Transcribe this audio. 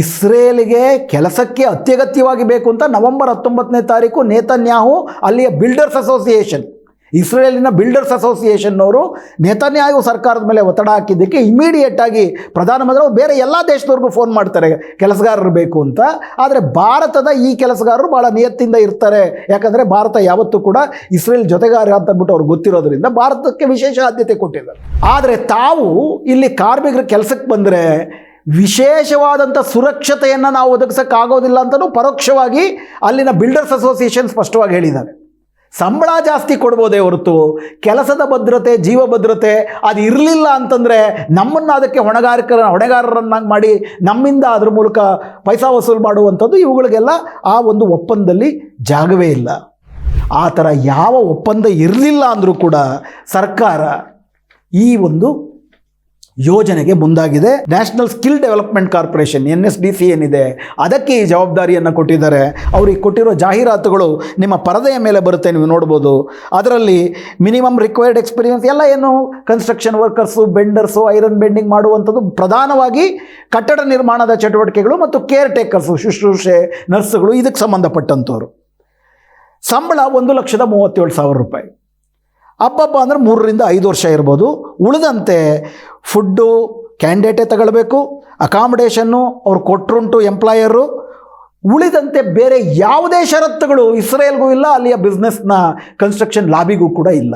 ಇಸ್ರೇಲಿಗೆ ಕೆಲಸಕ್ಕೆ ಅತ್ಯಗತ್ಯವಾಗಿ ಬೇಕು ಅಂತ ನವೆಂಬರ್ ಹತ್ತೊಂಬತ್ತನೇ ತಾರೀಕು ನೇತನ್ಯಾಹು, ಅಲ್ಲಿಯ ಬಿಲ್ಡರ್ಸ್ ಅಸೋಸಿಯೇಷನ್. ಇಸ್ರೇಲಿನ ಬಿಲ್ಡರ್ಸ್ ಅಸೋಸಿಯೇಷನ್ನವರು ನೇತನ್ಯಾಹು ಸರ್ಕಾರದ ಮೇಲೆ ಒತ್ತಡ ಹಾಕಿದ್ದಕ್ಕೆ ಇಮಿಡಿಯೇಟಾಗಿ ಪ್ರಧಾನಮಂತ್ರಿ ಅವರು ಬೇರೆ ಎಲ್ಲ ದೇಶದವ್ರಿಗೂ ಫೋನ್ ಮಾಡ್ತಾರೆ, ಕೆಲಸಗಾರರು ಬೇಕು ಅಂತ. ಆದರೆ ಭಾರತದ ಈ ಕೆಲಸಗಾರರು ಭಾಳ ನಿಯತ್ತಿಂದ ಇರ್ತಾರೆ. ಯಾಕಂದರೆ ಭಾರತ ಯಾವತ್ತೂ ಕೂಡ ಇಸ್ರೇಲ್ ಜೊತೆಗಾರ ಅಂತ ಅಂದ್ಬಿಟ್ಟು ಅವ್ರಿಗೆ ಗೊತ್ತಿರೋದ್ರಿಂದ ಭಾರತಕ್ಕೆ ವಿಶೇಷ ಆದ್ಯತೆ ಕೊಟ್ಟಿದ್ದಾರೆ. ಆದರೆ ತಾವು ಇಲ್ಲಿ ಕಾರ್ಮಿಕರ ಕೆಲಸಕ್ಕೆ ಬಂದರೆ ವಿಶೇಷವಾದಂಥ ಸುರಕ್ಷತೆಯನ್ನು ನಾವು ಒದಗಿಸೋಕ್ಕಾಗೋದಿಲ್ಲ ಅಂತಲೂ ಪರೋಕ್ಷವಾಗಿ ಅಲ್ಲಿನ ಬಿಲ್ಡರ್ಸ್ ಅಸೋಸಿಯೇಷನ್ ಸ್ಪಷ್ಟವಾಗಿ ಹೇಳಿದ್ದಾರೆ. ಸಂಬಳ ಜಾಸ್ತಿ ಕೊಡ್ಬೋದೇ ಹೊರತು ಕೆಲಸದ ಭದ್ರತೆ, ಜೀವ ಭದ್ರತೆ ಅದು ಇರಲಿಲ್ಲ ಅಂತಂದರೆ ನಮ್ಮನ್ನು ಅದಕ್ಕೆ ಹೊಣೆಗಾರಿಕರ, ಹೊಣೆಗಾರರನ್ನಾಗಿ ಮಾಡಿ ನಮ್ಮಿಂದ ಅದ್ರ ಮೂಲಕ ಪೈಸಾ ವಸೂಲು ಮಾಡುವಂಥದ್ದು ಇವುಗಳಿಗೆಲ್ಲ ಆ ಒಂದು ಒಪ್ಪಂದದಲ್ಲಿ ಜಾಗವೇ ಇಲ್ಲ. ಆ ಥರ ಯಾವ ಒಪ್ಪಂದ ಇರಲಿಲ್ಲ ಅಂದರೂ ಕೂಡ ಸರ್ಕಾರ ಈ ಒಂದು ಯೋಜನೆಗೆ ಮುಂದಾಗಿದೆ. National skill development corporation N S D C ಏನಿದೆ, ಅದಕ್ಕೆ ಈ ಜವಾಬ್ದಾರಿಯನ್ನು ಕೊಟ್ಟಿದ್ದಾರೆ. ಅವ್ರಿಗೆ ಕೊಟ್ಟಿರೋ ಜಾಹೀರಾತುಗಳು ನಿಮ್ಮ ಪರದೆಯ ಮೇಲೆ ಬರುತ್ತೆ, ನೀವು ನೋಡ್ಬೋದು. ಅದರಲ್ಲಿ ಮಿನಿಮಮ್ ರಿಕ್ವೈರ್ಡ್ ಎಕ್ಸ್ಪೀರಿಯನ್ಸ್ ಎಲ್ಲ ಏನು construction workers benders iron bending ಮಾಡುವಂಥದ್ದು ಪ್ರಧಾನವಾಗಿ ಕಟ್ಟಡ ನಿರ್ಮಾಣದ ಚಟುವಟಿಕೆಗಳು ಮತ್ತು ಕೇರ್ ಟೇಕರ್ಸು ಶುಶ್ರೂಷೆ, ನರ್ಸ್ಗಳು, ಇದಕ್ಕೆ ಸಂಬಂಧಪಟ್ಟಂಥವ್ರು. ಸಂಬಳ ಒಂದು ಲಕ್ಷದ ಮೂವತ್ತೇಳು ಸಾವಿರ ರೂಪಾಯಿ. ಹಬ್ಬಬ್ಬ ಅಂದರೆ ಮೂರರಿಂದ ಐದು ವರ್ಷ ಇರ್ಬೋದು. ಉಳಿದಂತೆ ಫುಡ್ಡು ಕ್ಯಾಂಡಿಡೇಟೇ ತಗೊಳ್ಬೇಕು. ಅಕಾಮಡೇಷನ್ನು ಅವ್ರು ಕೊಟ್ಟರುಂಟು ಎಂಪ್ಲಾಯರು ಉಳಿದಂತೆ ಬೇರೆ ಯಾವುದೇ ಷರತ್ತುಗಳು ಇಸ್ರೇಲ್ಗೂ ಇಲ್ಲ, ಅಲ್ಲಿಯ ಬಿಸ್ನೆಸ್ನ ಕನ್ಸ್ಟ್ರಕ್ಷನ್ ಲಾಬಿಗೂ ಕೂಡ ಇಲ್ಲ.